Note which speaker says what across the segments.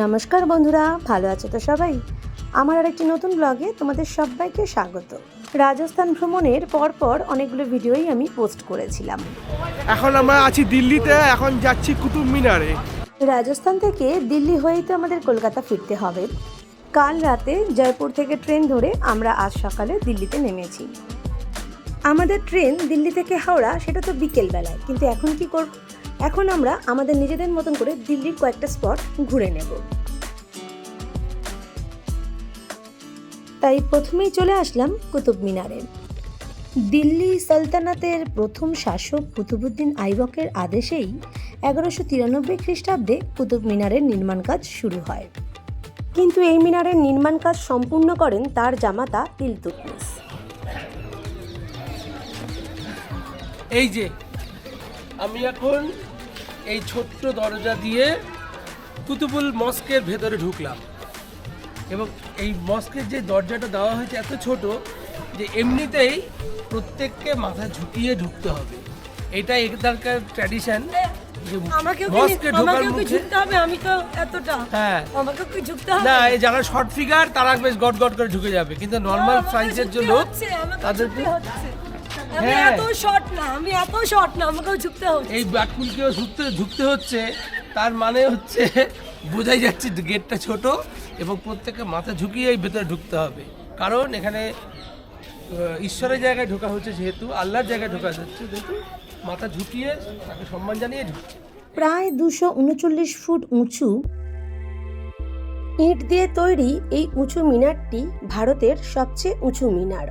Speaker 1: নমস্কার বন্ধুরা ভালো আছো তো সবাই? আমার আর একটি নতুন ব্লগে তোমাদের সবাইকে স্বাগত। রাজস্থান ভ্রমণের পরপর অনেকগুলো ভিডিওই আমি পোস্ট করেছিলাম।
Speaker 2: এখন আমরা আছি দিল্লিতে এখন যাচ্ছি কুতুব মিনারে।
Speaker 1: রাজস্থান থেকে দিল্লি হয়েই তো আমাদের কলকাতা ফিরতে হবে। কাল রাতে জয়পুর থেকে ট্রেন ধরে আমরা আজ সকালে দিল্লিতে নেমেছি। আমাদের ট্রেন দিল্লি থেকে হাওড়া সেটা তো বিকেলবেলায় কিন্তু এখন কি করব? এখন আমরা আমাদের নিজেদের মতন করে দিল্লির কয়েকটা স্পট ঘুরে নেব। তাই প্রথমেই চলে আসলাম কুতুব মিনারে। দিল্লি সালতানাতের প্রথম শাসক কুতুবুদ্দিন আইবকের আদেশেই এগারোশো তিরানব্বই খ্রিস্টাব্দে কুতুব মিনারের নির্মাণ কাজ শুরু হয়। কিন্তু এই মিনারের নির্মাণ কাজ সম্পূর্ণ করেন তার জামাতা ইলতুতমিস
Speaker 2: এই যে, আমি এখন এই ছোট্ট দরজা দিয়ে কুতুবুল মস্কের ভেতরে ঢুকলাম। এবং এই মস্কের যে দরজাটা দেওয়া হয়েছে এত ছোট যে এমনিতেই প্রত্যেককে মাথা ঝুঁকিয়ে ঢুকতে হবে। এটা এখানকার ট্র্যাডিশন হ্যাঁ। যারা শর্ট ফিগার তারা বেশ গট গট করে ঢুকে যাবে। কিন্তু নর্মাল সাইজের যে
Speaker 3: ঝুঁকতে আমি
Speaker 2: হ্যাঁ।
Speaker 3: এত শর্ট না আমি এত শর্ট না আমাকেও ঝুঁকতে হচ্ছে।
Speaker 2: এই বাটকুলকেও ঝুঁকতে ঝুঁকতে হচ্ছে তার মানে হচ্ছে বোঝাই যাচ্ছে যে গেটটা ছোট এবং প্রত্যেককে মাথা ঝুঁকিয়ে এই ভেতরে ঢুকতে হবে। কারণ এখানে আহ, ঈশ্বরের জায়গায় ঢোকা হচ্ছে যেহেতু আল্লাহর জায়গায় ঢোকা যাচ্ছে যেহেতু মাথা ঝুঁকিয়ে তাকে সম্মান জানিয়ে ঢুকছে।
Speaker 1: প্রায় দুশো উনচল্লিশ ফুট উঁচু ইট দিয়ে তৈরি এই উঁচু মিনারটি ভারতের সবচেয়ে উঁচু মিনার।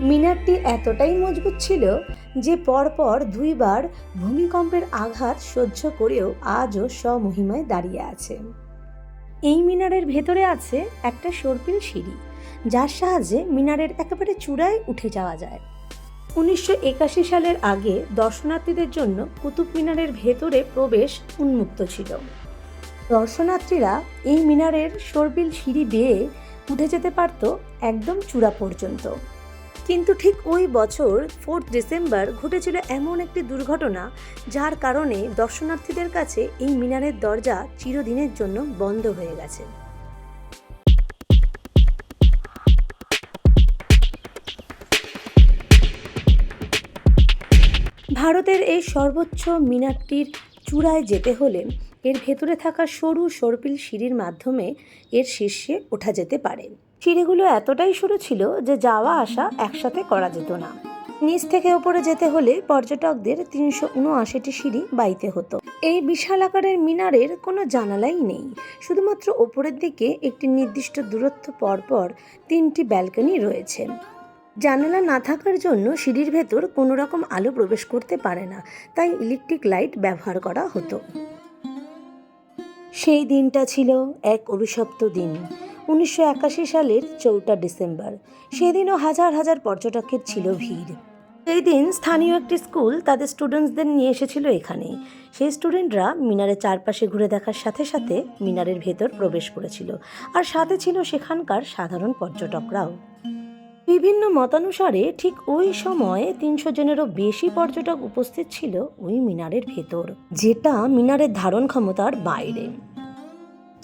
Speaker 1: মিনারটি এতটাই মজবুত ছিল যে পরপর দুইবার ভূমিকম্পের আঘাত সহ্য করেও আজও স্বমহিমায় দাঁড়িয়ে আছে। এই মিনারের ভেতরে আছে একটা সর্পিল সিঁড়ি, যার সাহায্যে মিনারের একেবারে চূড়ায় উঠে যাওয়া যায়। উনিশশো একাশি সালের আগে দর্শনার্থীদের জন্য কুতুব মিনারের ভেতরে প্রবেশ উন্মুক্ত ছিল। দর্শনার্থীরা এই মিনারের সর্বিল সিঁড়ি বেয়ে উঠে যেতে পারত একদম চূড়া পর্যন্ত। কিন্তু ঠিক ওই বছর ফোর্থ ডিসেম্বর ঘটেছিল এমন একটি দুর্ঘটনা যার কারণে দর্শনার্থীদের কাছে এই মিনারের দরজা চিরদিনের জন্য বন্ধ হয়ে গেছে। ভারতের এই সর্বোচ্চ মিনারটির চূড়ায় যেতে হলে এর ভেতরে থাকা সরু সর্পিল সিঁড়ির মাধ্যমে এর শীর্ষে ওঠা যেতে পারে। সিঁড়িগুলো এতটাই সরু ছিল যে যাওয়া আসা একসাথে করা যেত না। নিচ থেকে ওপরে যেতে হলে পর্যটকদের তিনশো উনআশিটি সিঁড়ি বাইতে হতো। এই বিশাল আকারের মিনারের কোনো জানালাই নেই। শুধুমাত্র ওপরের দিকে একটি নির্দিষ্ট দূরত্ব পরপর তিনটি ব্যালকনি রয়েছে। জানালা না থাকার জন্য সিঁড়ির ভেতর কোনো রকম আলো প্রবেশ করতে পারে না, তাই ইলেকট্রিক লাইট ব্যবহার করা হতো। সেই দিনটা ছিল এক অভিশপ্ত দিন। উনিশশো একাশি সালের চৌঠা ডিসেম্বর। সেদিনও হাজার হাজার পর্যটকের ছিল ভিড়। সেই দিন স্থানীয় একটি স্কুল তাদের স্টুডেন্টসদের নিয়ে এসেছিল এখানে। সেই স্টুডেন্টরা মিনারের চারপাশে ঘুরে দেখার সাথে সাথে মিনারের ভেতর প্রবেশ করেছিল। আর সাথে ছিল সেখানকার সাধারণ পর্যটকরাও। বিভিন্ন মতানুসারে ঠিক ওই সময়ে তিনশো জনেরও বেশি পর্যটক উপস্থিত ছিল ওই মিনারের ভেতর, যেটা মিনারের ধারণ ক্ষমতার বাইরে।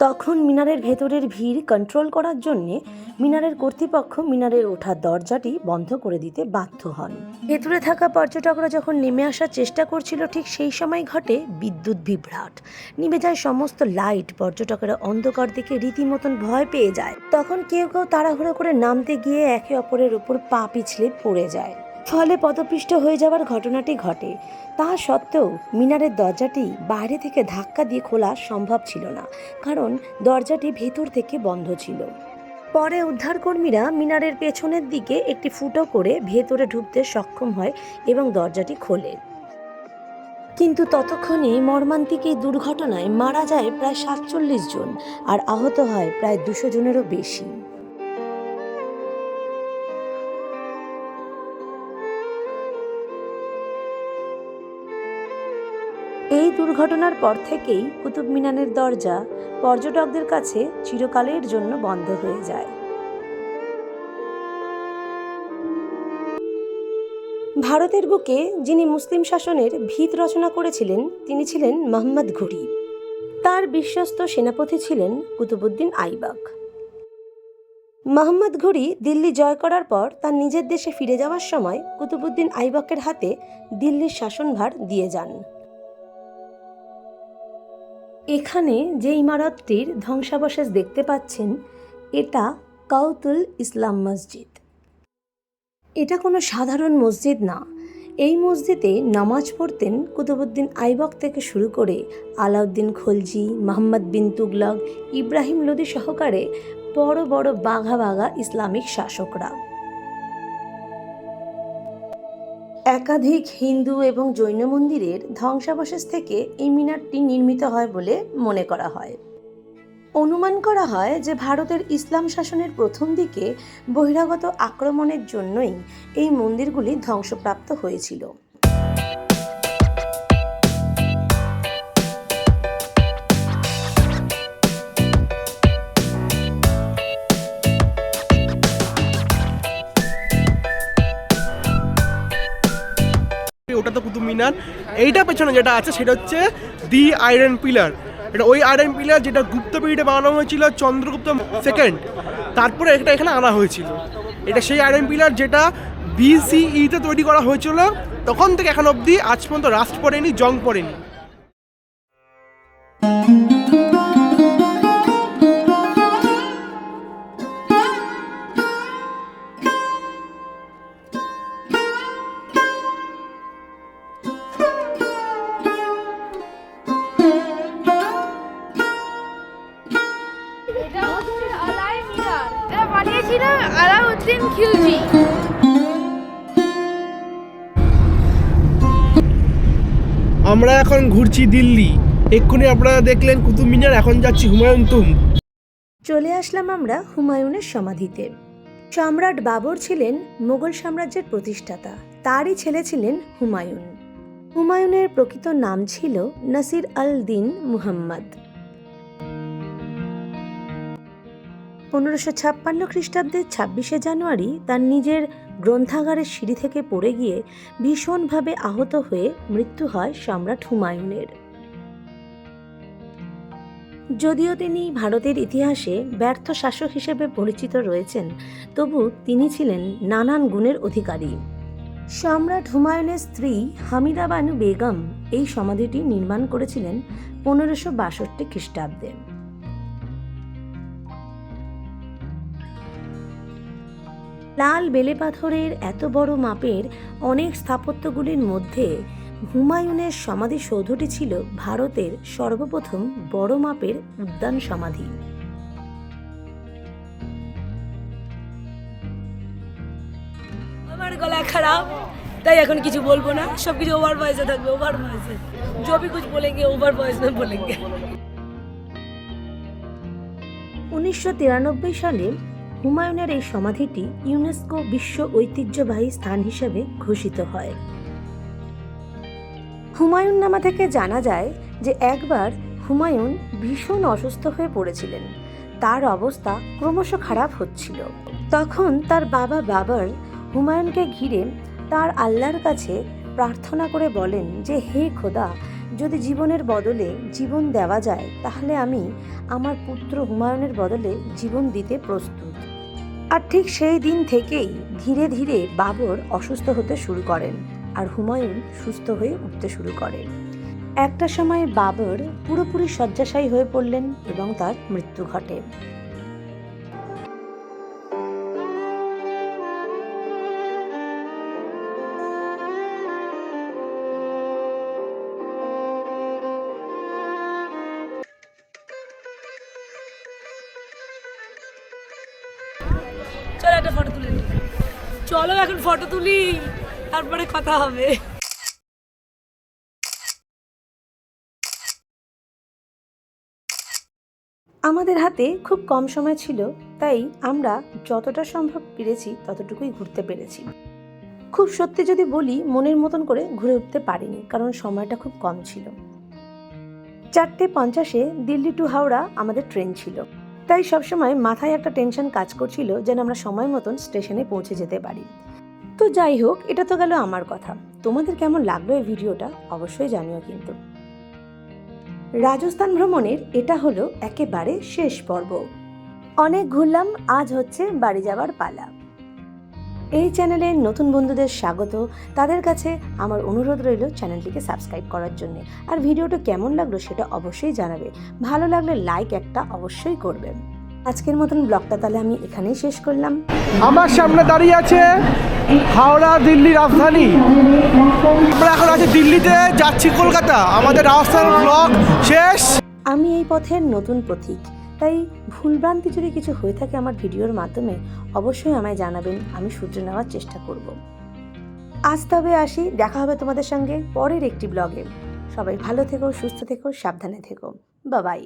Speaker 1: তখন মিনারের ভেতরের ভিড় কন্ট্রোল করার জন্যে মিনারের কর্তৃপক্ষ মিনারের ওঠার দরজাটি বন্ধ করে দিতে বাধ্য হন। ভেতরে থাকা পর্যটকরা যখন নেমে আসার চেষ্টা করছিল, ঠিক সেই সময় ঘটে বিদ্যুৎ বিভ্রাট। নিভে যায় সমস্ত লাইট, পর্যটকেরা অন্ধকার দিকে রীতিমতন ভয় পেয়ে যায়। তখন কেউ কেউ তাড়াহুড়ো করে নামতে গিয়ে একে অপরের উপর পা পিছলে পড়ে যায়। ফলে পদপৃষ্ট হয়ে যাওয়ার ঘটনাটি ঘটে। তা সত্ত্বেও মিনারের দরজাটি বাইরে থেকে ধাক্কা দিয়ে খোলা সম্ভব ছিল না, কারণ দরজাটি ভেতর থেকে বন্ধ ছিল। পরে উদ্ধারকর্মীরা মিনারের পেছনের দিকে একটি ফুটো করে ভেতরে ঢুকতে সক্ষম হয় এবং দরজাটি খোলে। কিন্তু ততক্ষণে মর্মান্তিক এই দুর্ঘটনায় মারা যায় প্রায় সাতচল্লিশ জন, আর আহত হয় প্রায় দুশো জনেরও বেশি। এই দুর্ঘটনার পর থেকেই কুতুব মিনারের দরজা পর্যটকদের কাছে চিরকালের জন্য বন্ধ হয়ে যায়। ভারতের বুকে যিনি মুসলিম শাসনের ভিত রচনা করেছিলেন, তিনি ছিলেন মোহাম্মদ ঘুরি। তার বিশ্বস্ত সেনাপতি ছিলেন কুতুবুদ্দিন আইবাক। মোহাম্মদ ঘুরি দিল্লি জয় করার পর তার নিজের দেশে ফিরে যাওয়ার সময় কুতুবুদ্দিন আইবকের হাতে দিল্লির শাসনভার দিয়ে যান। এখানে যে ইমারতটির ধ্বংসাবশেষ দেখতে পাচ্ছেন, এটা কাউতুল ইসলাম মসজিদ। এটা কোনো সাধারণ মসজিদ না। এই মসজিদে নামাজ পড়তেন কুতুবুদ্দিন আইবক থেকে শুরু করে আলাউদ্দিন খলজি, মোহাম্মদ বিন তুগলক, ইব্রাহিম লোদি সহকারে বড় বড় বাঘা বাঘা ইসলামিক শাসকরা। একাধিক হিন্দু এবং জৈন মন্দিরের ধ্বংসাবশেষ থেকে এই মিনারটি নির্মিত হয় বলে মনে করা হয়। অনুমান করা হয় যে ভারতের ইসলাম শাসনের প্রথম দিকে বহিরাগত আক্রমণের জন্যই এই মন্দিরগুলি ধ্বংসপ্রাপ্ত হয়েছিল।
Speaker 4: ওটা তো কুতুব মিনার। এইটা পেছনে যেটা আছে সেটা হচ্ছে দি আয়রন পিলার এটা ওই আয়রন পিলার যেটা গুপ্ত পিরিয়ডে বানানো হয়েছিল চন্দ্রগুপ্ত সেকেন্ড তারপরে এটা এখানে আনা হয়েছিল। এটা সেই আয়রন পিলার যেটা বিসিইতে তৈরি করা হয়েছিল। তখন থেকে এখন অবধি আজ পর্যন্ত রাস্ট পড়েনি, জং পড়েনি।
Speaker 5: এটা হচ্ছে আলাই মিনার এটা বানিয়েছিল আলাউদ্দিন খিলজি।
Speaker 4: আমরা এখন ঘুরছি দিল্লি। এক্ষুনি আপনারা দেখলেন কুতুব মিনার এখন যাচ্ছি হুমায়ুন তুম।
Speaker 1: চলে আসলাম আমরা হুমায়ুনের সমাধিতে। সম্রাট বাবর ছিলেন মোগল সাম্রাজ্যের প্রতিষ্ঠাতা। তারই ছেলে ছিলেন হুমায়ুন। হুমায়ুনের প্রকৃত নাম ছিল নাসির আল দিন মুহাম্মদ। পনেরোশো ছাপ্পান্ন খ্রিস্টাব্দের ছাব্বিশে জানুয়ারি তার নিজের গ্রন্থাগারের সিঁড়ি থেকে পড়ে গিয়ে ভীষণভাবে আহত হয়ে মৃত্যু হয় সম্রাট হুমায়ুনের। যদিও তিনি ভারতের ইতিহাসে ব্যর্থ শাসক হিসেবে পরিচিত রয়েছেন, তবু তিনি ছিলেন নানান গুণের অধিকারী। সম্রাট হুমায়ুনের স্ত্রী হামিদা বানু বেগম এই সমাধিটি নির্মাণ করেছিলেন পনেরোশো বাষট্টি খ্রিস্টাব্দে। লাল বেলে পাথরের এত বড় মাপের অনেক স্থাপত্যগুলির মধ্যে হুমায়ুনের সমাধিসৌধটি ছিল ভারতের সর্বপ্রথম বড় মাপের উদ্যান সমাধি
Speaker 3: আমার গলা খারাপ তাই এখন কিছু বলবো না সব কিছু ওভার ভয়েসে থাকবে ওভার ভয়েসে जो भी कुछ बोलेंगे ओवर वॉइस में बोलेंगे
Speaker 1: উনিশশো তিরানব্বই সালে হুমায়ুনের এই সমাধিটি ইউনেস্কো বিশ্ব ঐতিহ্যবাহী স্থান হিসেবে ঘোষিত হয়। হুমায়ুন নামা থেকে জানা যায় যে একবার হুমায়ুন ভীষণ অসুস্থ হয়ে পড়েছিলেন। তার অবস্থা ক্রমশ খারাপ হচ্ছিল। তখন তার বাবা বাবার হুমায়ুনকে ঘিরে তার আল্লাহর কাছে প্রার্থনা করে বলেন যে, হে খোদা, যদি জীবনের বদলে জীবন দেওয়া যায়, তাহলে আমি আমার পুত্র হুমায়ুনের বদলে জীবন দিতে প্রস্তুত। আর ঠিক সেই দিন থেকেই ধীরে ধীরে বাবর অসুস্থ হতে শুরু করেন আর হুমায়ুন সুস্থ হয়ে উঠতে শুরু করেন। একটা সময় বাবর পুরোপুরি শয্যাশায়ী হয়ে পড়লেন এবং তার মৃত্যু ঘটে।
Speaker 3: চলো একটা ফটো তুলে নিই। চলো এখন ফটো তুলি, তারপরে কথা হবে।
Speaker 1: আমাদের হাতে খুব কম সময় ছিল, তাই আমরা যতটা সম্ভব পেরেছি ততটুকুই ঘুরতে পেরেছি। খুব সত্যি যদি বলি, মনের মতন করে ঘুরে উঠতে পারিনি, কারণ সময়টা খুব কম ছিল। চারটে পঞ্চাশে দিল্লি টু হাওড়া আমাদের ট্রেন ছিল। তাই সবসময় মাথায় একটা টেনশন কাজ করছিল যেন আমরা সময় মতন স্টেশনে পৌঁছে যেতে পারি। তো যাই হোক, এটা তো গেল আমার কথা। তোমাদের কেমন লাগল এই ভিডিওটা? অবশ্যই জানিও কিন্তু। রাজস্থান ভ্রমণের এটা হলো একেবারে শেষ পর্ব। অনেক ঘুরলাম, আজ হচ্ছে বাড়ি যাওয়ার পালা। এই চ্যানেলের নতুন বন্ধুদের স্বাগত। তাদের কাছে আমার অনুরোধ রইল চ্যানেলটিকে সাবস্ক্রাইব করার জন্য। আর ভিডিওটা কেমন লাগল সেটা অবশ্যই জানাবে। ভালো লাগলে লাইক একটা অবশ্যই করবেন। আজকের মতন ব্লগটা তাহলে আমি এখানেই শেষ করলাম।
Speaker 4: আমার সামনে দাঁড়িয়ে আছে হাওড়া দিল্লি রাজধানী। আমরা এখন আছি দিল্লিতে যাচ্ছি কলকাতা। আমাদের রাজস্থান ব্লগ শেষ।
Speaker 1: আমি এই পথের নতুন পথিক তাই ভুলভ্রান্তি যদি কিছু হয়ে থাকে আমার ভিডিওর মাধ্যমে, অবশ্যই আমায় জানাবেন, আমি শুধরে নেওয়ার চেষ্টা করব। আজ তবে আসি, দেখা হবে তোমাদের সঙ্গে পরের একটি ব্লগে সবাই ভালো থেকো, সুস্থ থেকো, সাবধানে থেকো। বাবাই